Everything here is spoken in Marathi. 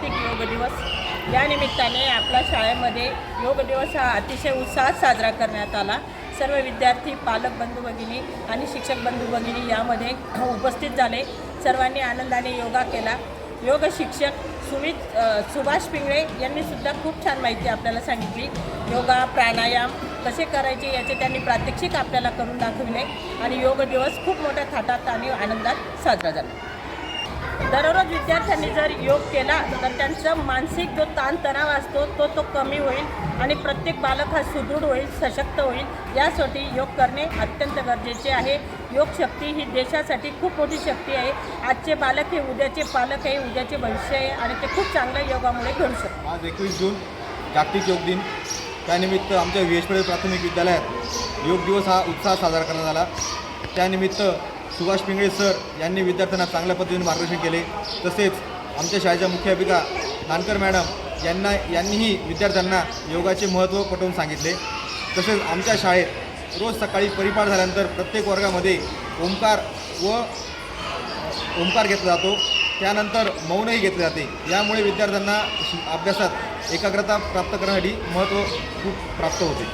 जागतिक योग दिवस या निमित्ताने आपल्या शाळेमध्ये योग दिवस हा अतिशय उत्साहात साजरा करण्यात आला. सर्व विद्यार्थी पालक बंधू भगिनी आणि शिक्षक बंधू भगिनी यामध्ये उपस्थित झाले. सर्वांनी आनंदाने योगा केला. योग शिक्षक सुमित सुभाष पिंगळे यांनीसुद्धा खूप छान माहिती आपल्याला सांगितली. योगा प्राणायाम कसे करायचे याचे त्यांनी प्रात्यक्षिक आपल्याला करून दाखविले आणि योग दिवस खूप मोठ्या थाटात आणि आनंदात साजरा झाला. दररोज विद्यार्थ्यांनी जर योग केला तर त्यांचा मानसिक जो ताणतणाव असतो तो तो कमी होईल आणि प्रत्येक बालक हा सुदृढ होईल सशक्त होईल. यासाठी योग करणे अत्यंत गरजेचे आहे. योग शक्ती ही देशासाठी खूप मोठी शक्ती आहे. आजचे बालक हे उद्याचे पालक आहे उद्याचे भविष्य आहे आणि ते खूप चांगल्या योगामुळे घडू शकतात. आज एकवीस जून जागतिक योग दिन. त्यानिमित्त आमच्या व्ही प्राथमिक विद्यालयात योग दिवस हा उत्साह साजरा करण्यात आला. त्यानिमित्त सुभाष पिंगळे सर यांनी विद्यार्थ्यांना चांगल्या पद्धतीने मार्गदर्शन केले. तसेच आमच्या शाळेच्या मुख्याध्यापिका नानकर मॅडम यांना यांनीही विद्यार्थ्यांना योगाचे महत्त्व पटवून सांगितले. तसेच आमच्या शाळेत रोज सकाळी परिपाठ झाल्यानंतर प्रत्येक वर्गामध्ये ओंकार व ओंकार घेतला जातो. त्यानंतर मौनही घेतले जाते. यामुळे विद्यार्थ्यांना अभ्यासात एकाग्रता प्राप्त करण्यासाठी महत्त्व खूप प्राप्त होते.